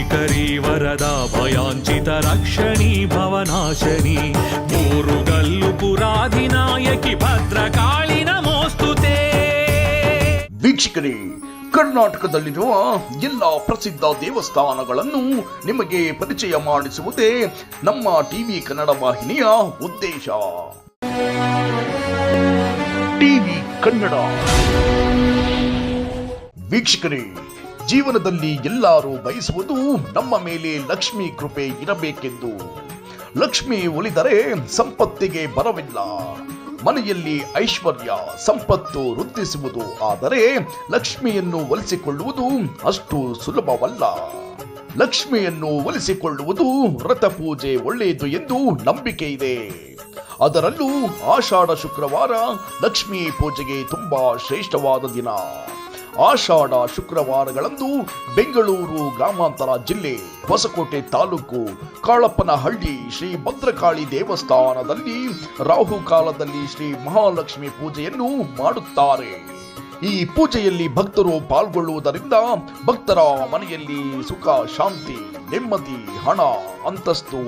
ಶ್ರೀಕರಿ ವರದ ಭಯಾಂಚಿತ ರಕ್ಷಣಿ ಭವನಾಶನಿ. ಮೂರುಗಲ್ಲು ಪುರಾಧಿನಾಯಕಿ ಭದ್ರಕಾಳಿ ನಮೋಸ್ತುತೆ. ವೀಕ್ಷಕರೇ, ಕರ್ನಾಟಕದಲ್ಲಿರುವ ಎಲ್ಲ ಪ್ರಸಿದ್ಧ ದೇವಸ್ಥಾನಗಳನ್ನು ನಿಮಗೆ ಪರಿಚಯ ಮಾಡಿಸುವುದೇ ನಮ್ಮ ಟಿವಿ ಕನ್ನಡ ವಾಹಿನಿಯ ಉದ್ದೇಶ. ಟಿವಿ ಕನ್ನಡ. ವೀಕ್ಷಕರೇ ಜೀವನದಲ್ಲಿ ಎಲ್ಲರೂ ಬಯಸುವುದು ನಮ್ಮ ಮೇಲೆ ಲಕ್ಷ್ಮಿ ಕೃಪೆ ಇರಬೇಕೆಂದು. ಲಕ್ಷ್ಮಿ ಒಲಿದರೆ ಸಂಪತ್ತಿಗೆ ಬರವಿಲ್ಲ. ಮನೆಯಲ್ಲಿ ಐಶ್ವರ್ಯ, ಸಂಪತ್ತು ವೃದ್ಧಿಸುವುದು, ಆದರೆ ಲಕ್ಷ್ಮಿಯನ್ನು ಒಲಿಸಿಕೊಳ್ಳುವುದು ಅಷ್ಟು ಸುಲಭವಲ್ಲ. ಲಕ್ಷ್ಮಿಯನ್ನು ಒಲಿಸಿಕೊಳ್ಳುವುದು ವ್ರತ ಪೂಜೆ ಒಳ್ಳೆಯದು ಎಂದು ನಂಬಿಕೆ ಇದೆ. ಅದರಲ್ಲೂ ಆಷಾಢ ಶುಕ್ರವಾರ ಲಕ್ಷ್ಮೀ ಪೂಜೆಗೆ ತುಂಬಾ ಶ್ರೇಷ್ಠವಾದ ದಿನ. ಆಷಾಢ ಶುಕ್ರವಾರಗಳಂದು ಬೆಂಗಳೂರು ಗ್ರಾಮಾಂತರ ಜಿಲ್ಲೆ ಹೊಸಕೋಟೆ ತಾಲೂಕು ಕಾಳಪ್ಪನಹಳ್ಳಿ ಶ್ರೀ ಭದ್ರಕಾಳಿ ದೇವಸ್ಥಾನದಲ್ಲಿ ರಾಹುಕಾಲದಲ್ಲಿ ಶ್ರೀ ಮಹಾಲಕ್ಷ್ಮಿ ಪೂಜೆಯನ್ನು ಮಾಡುತ್ತಾರೆ. ಈ ಪೂಜೆಯಲ್ಲಿ ಭಕ್ತರು ಪಾಲ್ಗೊಳ್ಳುವುದರಿಂದ ಭಕ್ತರ ಮನೆಯಲ್ಲಿ ಸುಖ ಶಾಂತಿ ನೆಮ್ಮದಿ ಹಣ ಅಂತಸ್ತು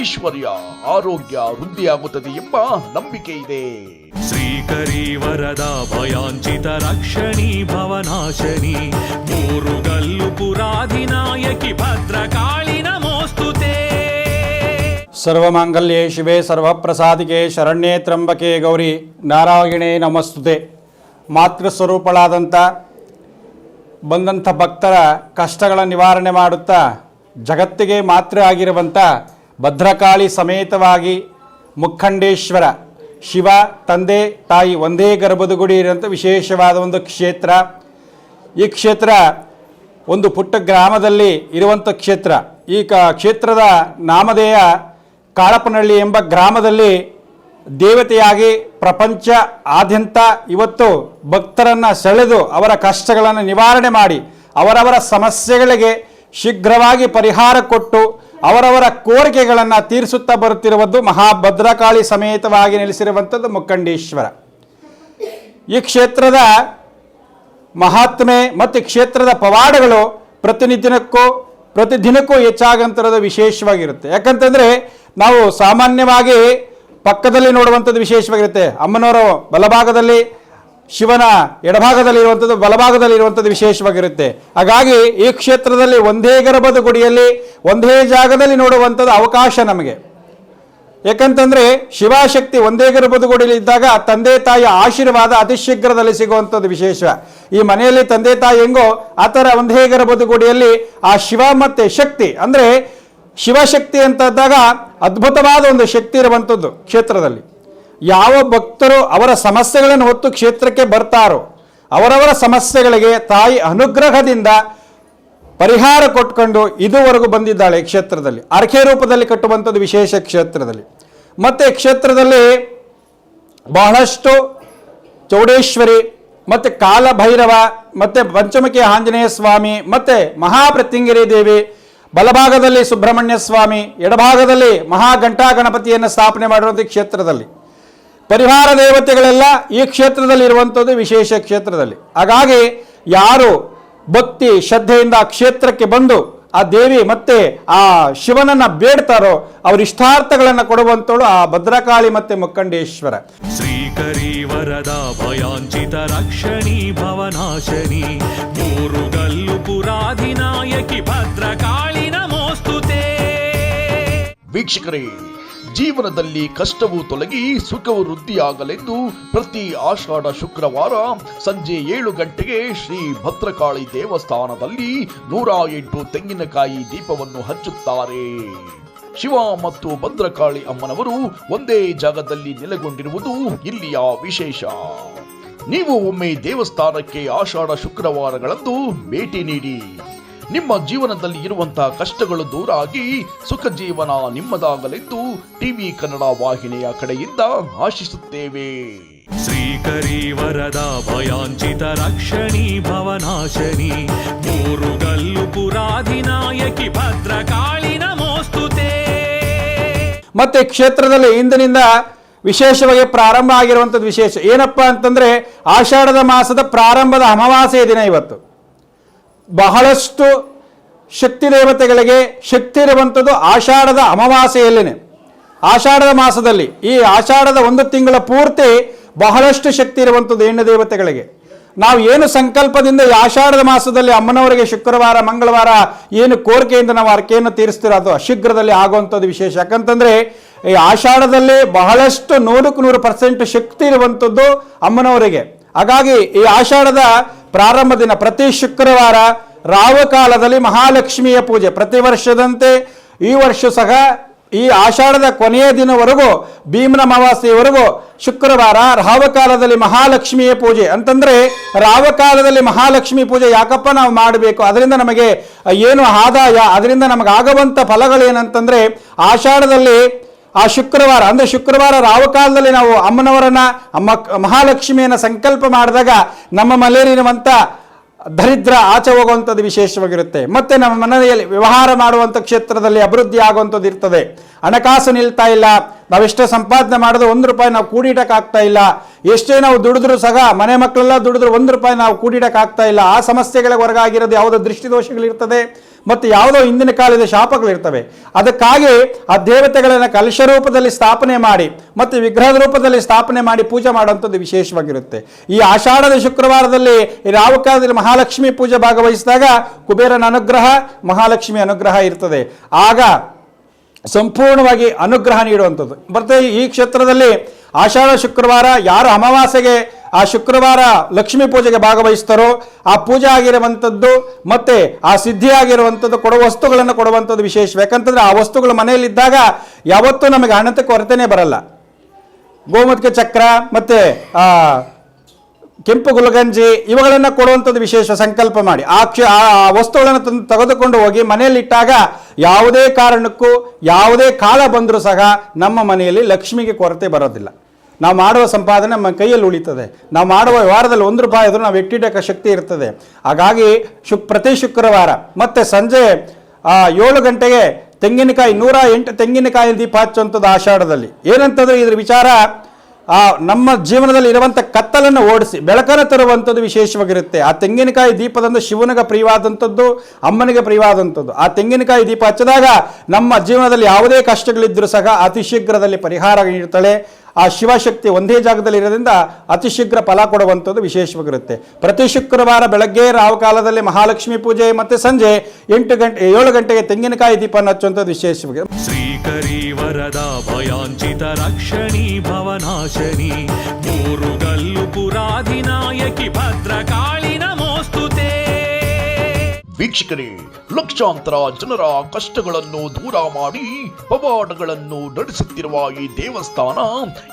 ಐಶ್ವರ್ಯ ಆರೋಗ್ಯ ವೃದ್ಧಿಯಾಗುತ್ತದೆ ಎಂಬ ನಂಬಿಕೆ ಇದೆ. ಶ್ರೀಕರಿ ವರದ ಭಯಾಂಚಿತ ರಕ್ಷಣಿ ಭವನಾಶನಿ ಮೂರುಗಲ್ಲು ಪುರಾಧಿನಾಯಕಿ ಭದ್ರಕಾಳಿ ನಮೋಸ್ತುತೇ. ಸರ್ವಮಾಂಗಲ್ಯೇ ಶಿವೆ ಸರ್ವಪ್ರಸಾದಿಗೆ ಶರಣ್ಯೇ ತ್ರಂಬಕೆ ಗೌರಿ ನಾರಾಯಣೇ ನಮಸ್ತುತೆ. ಮಾತೃಸ್ವರೂಪಳಾದಂಥ ಬಂದಂಥ ಭಕ್ತರ ಕಷ್ಟಗಳ ನಿವಾರಣೆ ಮಾಡುತ್ತಾ ಜಗತ್ತಿಗೆ ಮಾತೃ ಆಗಿರುವಂಥ ಭದ್ರಕಾಳಿ ಸಮೇತವಾಗಿ ಮುಖಂಡೇಶ್ವರ, ಶಿವ, ತಂದೆ, ತಾಯಿ ಒಂದೇ ಗರ್ಭದ ಗುಡಿ ಇರುವಂಥ ವಿಶೇಷವಾದ ಒಂದು ಕ್ಷೇತ್ರ. ಈ ಕ್ಷೇತ್ರ ಒಂದು ಪುಟ್ಟ ಗ್ರಾಮದಲ್ಲಿ ಇರುವಂಥ ಕ್ಷೇತ್ರ. ಈ ಕ ಕ್ಷೇತ್ರದ ನಾಮಧೇಯ ಕಾಳಪ್ಪನಹಳ್ಳಿ ಎಂಬ ಗ್ರಾಮದಲ್ಲಿ ದೇವತೆಯಾಗಿ ಪ್ರಪಂಚ ಆದ್ಯಂತ ಇವತ್ತು ಭಕ್ತರನ್ನು ಸೆಳೆದು ಅವರ ಕಷ್ಟಗಳನ್ನು ನಿವಾರಣೆ ಮಾಡಿ, ಅವರವರ ಸಮಸ್ಯೆಗಳಿಗೆ ಶೀಘ್ರವಾಗಿ ಪರಿಹಾರ ಕೊಟ್ಟು ಅವರವರ ಕೋರಿಕೆಗಳನ್ನು ತೀರಿಸುತ್ತಾ ಬರುತ್ತಿರುವುದು ಮಹಾಭದ್ರಕಾಳಿ ಸಮೇತವಾಗಿ ನೆಲೆಸಿರುವಂಥದ್ದು ಮುಖಂಡೇಶ್ವರ. ಈ ಕ್ಷೇತ್ರದ ಮಹಾತ್ಮೆ ಮತ್ತು ಕ್ಷೇತ್ರದ ಪವಾಡಗಳು ಪ್ರತಿನಿತ್ಯಕ್ಕೂ ಪ್ರತಿದಿನಕ್ಕೂ ಹೆಚ್ಚಾಗಂತಿರೋದು ವಿಶೇಷವಾಗಿರುತ್ತೆ. ಯಾಕಂತಂದರೆ ನಾವು ಸಾಮಾನ್ಯವಾಗಿ ಪಕ್ಕದಲ್ಲಿ ನೋಡುವಂಥದ್ದು ವಿಶೇಷವಾಗಿರುತ್ತೆ. ಅಮ್ಮನವರ ಬಲಭಾಗದಲ್ಲಿ, ಶಿವನ ಎಡಭಾಗದಲ್ಲಿ ಇರುವಂಥದ್ದು ಬಲಭಾಗದಲ್ಲಿ ಇರುವಂಥದ್ದು ವಿಶೇಷವಾಗಿರುತ್ತೆ. ಹಾಗಾಗಿ ಈ ಕ್ಷೇತ್ರದಲ್ಲಿ ಒಂದೇ ಗರ್ಭದ ಗುಡಿಯಲ್ಲಿ, ಒಂದೇ ಜಾಗದಲ್ಲಿ ನೋಡುವಂಥದ್ದು ಅವಕಾಶ ನಮಗೆ. ಯಾಕಂತಂದ್ರೆ ಶಿವಶಕ್ತಿ ಒಂದೇ ಗರ್ಭದ ಗುಡಿಯಲ್ಲಿ ಇದ್ದಾಗ ತಂದೆ ತಾಯಿಯ ಆಶೀರ್ವಾದ ಅತಿ ಶೀಘ್ರದಲ್ಲಿ ಸಿಗುವಂಥದ್ದು ವಿಶೇಷ. ಈ ಮನೆಯಲ್ಲಿ ತಂದೆ ತಾಯಿ ಹೆಂಗೋ, ಆ ಥರ ಒಂದೇ ಗರ್ಭದ ಗುಡಿಯಲ್ಲಿ ಆ ಶಿವ ಮತ್ತೆ ಶಕ್ತಿ, ಅಂದ್ರೆ ಶಿವಶಕ್ತಿ ಅಂತ ಇದ್ದಾಗ ಅದ್ಭುತವಾದ ಒಂದು ಶಕ್ತಿ ಇರುವಂಥದ್ದು ಕ್ಷೇತ್ರದಲ್ಲಿ. ಯಾವ ಭಕ್ತರು ಅವರ ಸಮಸ್ಯೆಗಳನ್ನು ಹೊತ್ತು ಕ್ಷೇತ್ರಕ್ಕೆ ಬರ್ತಾರೋ, ಅವರವರ ಸಮಸ್ಯೆಗಳಿಗೆ ತಾಯಿ ಅನುಗ್ರಹದಿಂದ ಪರಿಹಾರ ಕೊಟ್ಕೊಂಡು ಇದುವರೆಗೂ ಬಂದಿದ್ದಾಳೆ ಕ್ಷೇತ್ರದಲ್ಲಿ. ಅರ್ಕೆ ರೂಪದಲ್ಲಿ ಕಟ್ಟುವಂಥದ್ದು ವಿಶೇಷ ಕ್ಷೇತ್ರದಲ್ಲಿ. ಮತ್ತು ಕ್ಷೇತ್ರದಲ್ಲಿ ಬಹಳಷ್ಟು ಚೌಡೇಶ್ವರಿ, ಮತ್ತು ಕಾಲಭೈರವ, ಮತ್ತು ಪಂಚಮುಖಿ ಆಂಜನೇಯ ಸ್ವಾಮಿ, ಮತ್ತು ಮಹಾಪ್ರತ್ಯಂಗಿರಿ ದೇವಿ ಬಲಭಾಗದಲ್ಲಿ ಸುಬ್ರಹ್ಮಣ್ಯ ಸ್ವಾಮಿ, ಎಡಭಾಗದಲ್ಲಿ ಮಹಾಘಂಟಾ ಗಣಪತಿಯನ್ನು ಸ್ಥಾಪನೆ ಮಾಡಿರುವಂಥ ಕ್ಷೇತ್ರದಲ್ಲಿ. ಪರಿಹಾರ ದೇವತೆಗಳೆಲ್ಲ ಈ ಕ್ಷೇತ್ರದಲ್ಲಿ ಇರುವಂಥದ್ದು ವಿಶೇಷ ಕ್ಷೇತ್ರದಲ್ಲಿ. ಹಾಗಾಗಿ ಯಾರು ಭಕ್ತಿ, ಶ್ರದ್ಧೆಯಿಂದ ಆ ಕ್ಷೇತ್ರಕ್ಕೆ ಬಂದು ಆ ದೇವಿ ಮತ್ತೆ ಆ ಶಿವನನ್ನ ಬೇಡ್ತಾರೋ ಅವ್ರ ಇಷ್ಟಾರ್ಥಗಳನ್ನು ಕೊಡುವಂಥವಳು ಆ ಭದ್ರಕಾಳಿ ಮತ್ತೆ ಮುಕ್ಕಂಡೇಶ್ವರ ಶ್ರೀಕರಿ ವರದ ಭಯಾಂಚಿತ ರಕ್ಷಣಿ ಭವನಾಶನಿ ಮೂರುಗಲ್ಲು ಪುರಾಧಿನಾಯಕಿ ಭದ್ರಕಾಳಿ ವೀಕ್ಷಕರೇ, ಜೀವನದಲ್ಲಿ ಕಷ್ಟವು ತೊಲಗಿ ಸುಖವು ವೃದ್ಧಿಯಾಗಲೆಂದು ಪ್ರತಿ ಆಷಾಢ ಶುಕ್ರವಾರ ಸಂಜೆ ಏಳು ಗಂಟೆಗೆ ಶ್ರೀ ಭದ್ರಕಾಳಿ ದೇವಸ್ಥಾನದಲ್ಲಿ ನೂರ ಎಂಟು ತೆಂಗಿನಕಾಯಿ ದೀಪವನ್ನು ಹಚ್ಚುತ್ತಾರೆ. ಶಿವ ಮತ್ತು ಭದ್ರಕಾಳಿ ಅಮ್ಮನವರು ಒಂದೇ ಜಾಗದಲ್ಲಿ ನೆಲೆಗೊಂಡಿರುವುದು ಇಲ್ಲಿಯ ವಿಶೇಷ. ನೀವು ಒಮ್ಮೆ ದೇವಸ್ಥಾನಕ್ಕೆ ಆಷಾಢ ಶುಕ್ರವಾರಗಳಂದು ಭೇಟಿ ನೀಡಿ. ನಿಮ್ಮ ಜೀವನದಲ್ಲಿ ಇರುವಂತಹ ಕಷ್ಟಗಳು ದೂರ ಆಗಿ ಸುಖ ಜೀವನ ನಿಮ್ಮದಾಗಲೆಂದು ಟಿವಿ ಕನ್ನಡ ವಾಹಿನಿಯ ಕಡೆಯಿಂದ ಆಶಿಸುತ್ತೇವೆ. ಶ್ರೀಕರಿ ವರದ ಭಯಾಂಚಿತ ರಕ್ಷಣಿ ಭವನಾಶನಿ ಮೂರುಗಲ್ಲು ಪುರಾಧಿನಾಯಕಿ ಭದ್ರಕಾಳಿ ನಮೋಸ್ತುತೇ ಮತ್ತೆ ಕ್ಷೇತ್ರದಲ್ಲಿ ಇಂದಿನಿಂದ ವಿಶೇಷವಾಗಿ ಪ್ರಾರಂಭ ಆಗಿರುವಂಥದ್ದು ವಿಶೇಷ. ಏನಪ್ಪ ಅಂತಂದ್ರೆ ಆಷಾಢದ ಮಾಸದ ಪ್ರಾರಂಭದ ಅಮಾವಾಸ್ಯೆಯ ದಿನ ಇವತ್ತು. ಬಹಳಷ್ಟು ಶಕ್ತಿ ದೇವತೆಗಳಿಗೆ ಶಕ್ತಿ ಇರುವಂಥದ್ದು ಆಷಾಢದ ಅಮಾವಾಸ್ಯೆಯಲ್ಲೇನೆ. ಆಷಾಢದ ಮಾಸದಲ್ಲಿ, ಈ ಆಷಾಢದ ಒಂದು ತಿಂಗಳ ಪೂರ್ತಿ ಬಹಳಷ್ಟು ಶಕ್ತಿ ಇರುವಂಥದ್ದು ಹೆಣ್ಣು ದೇವತೆಗಳಿಗೆ. ನಾವು ಏನು ಸಂಕಲ್ಪದಿಂದ ಈ ಆಷಾಢದ ಮಾಸದಲ್ಲಿ ಅಮ್ಮನವರಿಗೆ ಶುಕ್ರವಾರ, ಮಂಗಳವಾರ ಏನು ಕೋರಿಕೆಯಿಂದ ನಾವು ಅರ್ಕೆಯನ್ನು ತೀರಿಸ್ತೀರೋ ಅದು ಅಶೀಘ್ರದಲ್ಲಿ ಆಗುವಂಥದ್ದು ವಿಶೇಷ. ಯಾಕಂತಂದರೆ, ಈ ಆಷಾಢದಲ್ಲಿ ಬಹಳಷ್ಟು ನೂರಕ್ಕೆ ನೂರು ಪರ್ಸೆಂಟ್ ಶಕ್ತಿ ಇರುವಂಥದ್ದು ಅಮ್ಮನವರಿಗೆ. ಹಾಗಾಗಿ ಈ ಆಷಾಢದ ಪ್ರಾರಂಭ ದಿನ ಪ್ರತಿ ಶುಕ್ರವಾರ ರಾವಕಾಲದಲ್ಲಿ ಮಹಾಲಕ್ಷ್ಮಿಯ ಪೂಜೆ. ಪ್ರತಿ ವರ್ಷದಂತೆ ಈ ವರ್ಷ ಸಹ ಈ ಆಷಾಢದ ಕೊನೆಯ ದಿನವರೆಗೂ ಭೀಮನ ಅಮಾವಾಸ್ಯವರೆಗೂ ಶುಕ್ರವಾರ ರಾವಕಾಲದಲ್ಲಿ ಮಹಾಲಕ್ಷ್ಮಿಯ ಪೂಜೆ. ಅಂತಂದ್ರೆ ರಾವಕಾಲದಲ್ಲಿ ಮಹಾಲಕ್ಷ್ಮಿ ಪೂಜೆ ಯಾಕಪ್ಪ ನಾವು ಮಾಡಬೇಕು? ಅದರಿಂದ ನಮಗೆ ಏನು ಆದಾಯ? ಅದರಿಂದ ನಮಗೆ ಆಗುವಂಥ ಫಲಗಳೇನಂತಂದ್ರೆ ಆಷಾಢದಲ್ಲಿ ಆ ಶುಕ್ರವಾರ, ಅಂದರೆ ಶುಕ್ರವಾರ ರಾವಕಾಲದಲ್ಲಿ ನಾವು ಅಮ್ಮನವರನ್ನ, ಅಮ್ಮ, ಮಹಾಲಕ್ಷ್ಮಿಯನ್ನ ಸಂಕಲ್ಪ ಮಾಡಿದಾಗ ನಮ್ಮ ಮನೆಯಲ್ಲಿರುವಂಥ ದರಿದ್ರ ಆಚೆ ಹೋಗುವಂಥದ್ದು ವಿಶೇಷವಾಗಿರುತ್ತೆ. ಮತ್ತೆ ನಮ್ಮ ಮನೆಯಲ್ಲಿ ವ್ಯವಹಾರ ಮಾಡುವಂಥ ಕ್ಷೇತ್ರದಲ್ಲಿ ಅಭಿವೃದ್ಧಿ ಆಗುವಂಥದ್ದು ಇರ್ತದೆ. ಹಣಕಾಸು ನಿಲ್ತಾ ಇಲ್ಲ. ನಾವೆಷ್ಟೋ ಸಂಪಾದನೆ ಮಾಡಿದ್ರೆ ಒಂದು ರೂಪಾಯಿ ನಾವು ಕೂಡಿಡಕ್ಕಾಗ್ತಾ ಇಲ್ಲ. ಎಷ್ಟೇ ನಾವು ದುಡಿದ್ರು ಸಹ ಮನೆ ಮಕ್ಕಳೆಲ್ಲ ದುಡಿದ್ರು ಒಂದು ರೂಪಾಯಿ ನಾವು ಕೂಡಿಡಕ್ಕಾಗ್ತಾ ಇಲ್ಲ. ಆ ಸಮಸ್ಯೆಗಳಿಗೆ ಹೊರಗಾಗಿರೋದು ಯಾವುದೋ ದೃಷ್ಟಿದೋಷಗಳಿರ್ತದೆ ಮತ್ತು ಯಾವುದೋ ಹಿಂದಿನ ಕಾಲದ ಶಾಪಗಳಿರ್ತವೆ. ಅದಕ್ಕಾಗಿ ಆ ದೇವತೆಗಳನ್ನು ಕಲಶ ರೂಪದಲ್ಲಿ ಸ್ಥಾಪನೆ ಮಾಡಿ ಮತ್ತು ವಿಗ್ರಹದ ರೂಪದಲ್ಲಿ ಸ್ಥಾಪನೆ ಮಾಡಿ ಪೂಜೆ ಮಾಡುವಂಥದ್ದು ವಿಶೇಷವಾಗಿರುತ್ತೆ. ಈ ಆಷಾಢದ ಶುಕ್ರವಾರದಲ್ಲಿ ಈ ರಾವಕಾಲದಲ್ಲಿ ಮಹಾಲಕ್ಷ್ಮಿ ಪೂಜೆ ಭಾಗವಹಿಸಿದಾಗ ಕುಬೇರನ ಅನುಗ್ರಹ, ಮಹಾಲಕ್ಷ್ಮಿ ಅನುಗ್ರಹ ಇರ್ತದೆ. ಆಗ ಸಂಪೂರ್ಣವಾಗಿ ಅನುಗ್ರಹ ನೀಡುವಂಥದ್ದು. ಮತ್ತೆ ಈ ಕ್ಷೇತ್ರದಲ್ಲಿ ಆಷಾಢ ಶುಕ್ರವಾರ ಯಾರು ಅಮಾವಾಸ್ಯೆಗೆ, ಆ ಶುಕ್ರವಾರ ಲಕ್ಷ್ಮೀ ಪೂಜೆಗೆ ಭಾಗವಹಿಸ್ತಾರೋ, ಆ ಪೂಜೆ ಆಗಿರುವಂಥದ್ದು ಮತ್ತೆ ಆ ಸಿದ್ಧಿ ಆಗಿರುವಂಥದ್ದು ಕೊಡುವ ವಸ್ತುಗಳನ್ನು ಕೊಡುವಂಥದ್ದು ವಿಶೇಷ. ಯಾಕಂತಂದ್ರೆ ಆ ವಸ್ತುಗಳು ಮನೆಯಲ್ಲಿದ್ದಾಗ ಯಾವತ್ತೂ ನಮಗೆ ಹಣತೆ ಕೊರತೆನೇ ಬರಲ್ಲ. ಗೋಮುಖ ಚಕ್ರ, ಮತ್ತೆ ಕೆಂಪು ಗುಲಗಂಜಿ, ಇವುಗಳನ್ನು ಕೊಡುವಂಥದ್ದು ವಿಶೇಷ ಸಂಕಲ್ಪ ಮಾಡಿ. ಆ ಕ್ಷ, ಆ ವಸ್ತುಗಳನ್ನು ತಂದು ತೆಗೆದುಕೊಂಡು ಹೋಗಿ ಮನೆಯಲ್ಲಿಟ್ಟಾಗ ಯಾವುದೇ ಕಾರಣಕ್ಕೂ, ಯಾವುದೇ ಕಾಲ ಬಂದರೂ ಸಹ ನಮ್ಮ ಮನೆಯಲ್ಲಿ ಲಕ್ಷ್ಮಿಗೆ ಕೊರತೆ ಬರೋದಿಲ್ಲ. ನಾವು ಮಾಡುವ ಸಂಪಾದನೆ ನಮ್ಮ ಕೈಯಲ್ಲಿ ಉಳಿತದೆ. ನಾವು ಮಾಡುವ ವ್ಯವಹಾರದಲ್ಲಿ ಒಂದು ರೂಪಾಯಿ ಆದರೂ ನಾವು ಇಟ್ಟಿಡಕ ಶಕ್ತಿ ಇರ್ತದೆ. ಹಾಗಾಗಿ ಶುಕ್, ಪ್ರತಿ ಶುಕ್ರವಾರ, ಮತ್ತೆ ಸಂಜೆ ಏಳು ಗಂಟೆಗೆ ತೆಂಗಿನಕಾಯಿ, ನೂರ ಎಂಟು ತೆಂಗಿನಕಾಯಿ ದೀಪ ಹಚ್ಚುವಂಥದ್ದು ಆಷಾಢದಲ್ಲಿ. ಏನಂತಂದರೆ ಇದ್ರ ವಿಚಾರ ನಮ್ಮ ಜೀವನದಲ್ಲಿ ಇರುವಂಥ ಕತ್ತಲನ್ನು ಓಡಿಸಿ, ಬೆಳಕನ್ನು ತರುವಂಥದ್ದು ವಿಶೇಷವಾಗಿರುತ್ತೆ. ಆ ತೆಂಗಿನಕಾಯಿ ದೀಪದಂದು ಶಿವನಿಗೆ ಪ್ರಿಯವಾದಂಥದ್ದು, ಅಮ್ಮನಿಗೆ ಪ್ರಿಯವಾದಂಥದ್ದು. ಆ ತೆಂಗಿನಕಾಯಿ ದೀಪ ಹಚ್ಚಿದಾಗ ನಮ್ಮ ಜೀವನದಲ್ಲಿ ಯಾವುದೇ ಕಷ್ಟಗಳಿದ್ದರೂ ಸಹ ಅತಿ ಶೀಘ್ರದಲ್ಲಿ ಪರಿಹಾರ ನೀಡ್ತಾಳೆ ಆ ಶಿವಶಕ್ತಿ ಒಂದೇ ಜಾಗದಲ್ಲಿ ಇರೋದ್ರಿಂದ ಅತಿ ಶೀಘ್ರ ಫಲ ಕೊಡುವಂಥದ್ದು ವಿಶೇಷವಾಗಿರುತ್ತೆ. ಪ್ರತಿ ಶುಕ್ರವಾರ ಬೆಳಗ್ಗೆ ರಾವು ಕಾಲದಲ್ಲಿ ಮಹಾಲಕ್ಷ್ಮಿ ಪೂಜೆ ಮತ್ತೆ ಸಂಜೆ ಎಂಟು ಗಂಟೆ ಏಳು ಗಂಟೆಗೆ ತೆಂಗಿನಕಾಯಿ ದೀಪವನ್ನು ಹಚ್ಚುವಂಥದ್ದು ವಿಶೇಷವಾಗಿದೆ ಶ್ರೀಕರಿ ವರದಾ ಭಯಾಂಚಿತ ರಕ್ಷಣಿ ಭವನಾಶನಿ ಮೂರುಗಲ್ಲು ಪುರಾಧಿನಾಯಕಿ ಭದ್ರಕಾಳಿ ವೀಕ್ಷಕರೇ, ಲಕ್ಷಾಂತರ ಜನರ ಕಷ್ಟಗಳನ್ನು ದೂರ ಮಾಡಿ ಪವಾಡಗಳನ್ನು ನಡೆಸುತ್ತಿರುವ ಈ ದೇವಸ್ಥಾನ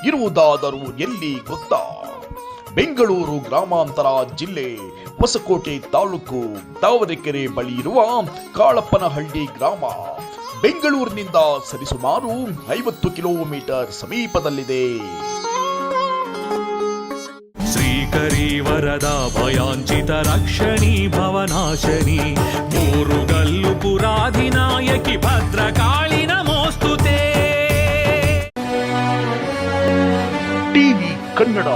ಇರುವುದಾದರೂ ಎಲ್ಲಿ ಗೊತ್ತಾ? ಬೆಂಗಳೂರು ಗ್ರಾಮಾಂತರ ಜಿಲ್ಲೆ ಹೊಸಕೋಟೆ ತಾಲೂಕು ತಾವರೆಕೆರೆ ಬಳಿ ಇರುವ ಕಾಳಪ್ಪನಹಳ್ಳಿ ಗ್ರಾಮ. ಬೆಂಗಳೂರಿನಿಂದ ಸರಿಸುಮಾರು ಐವತ್ತು ಕಿಲೋಮೀಟರ್ ಸಮೀಪದಲ್ಲಿದೆ. ಶ್ರೀಕರಿ ವರದಾ ಭಯಾಂಚಿತ ರಕ್ಷಣಿ ಭವನಾಶನಿ ಮೂರುಗಲ್ಲು ಪುರಾಧಿನಾಯಕಿ ಭದ್ರಕಾಳಿ ನಮೋಸ್ತುತೇ ಟಿವಿ ಕನ್ನಡ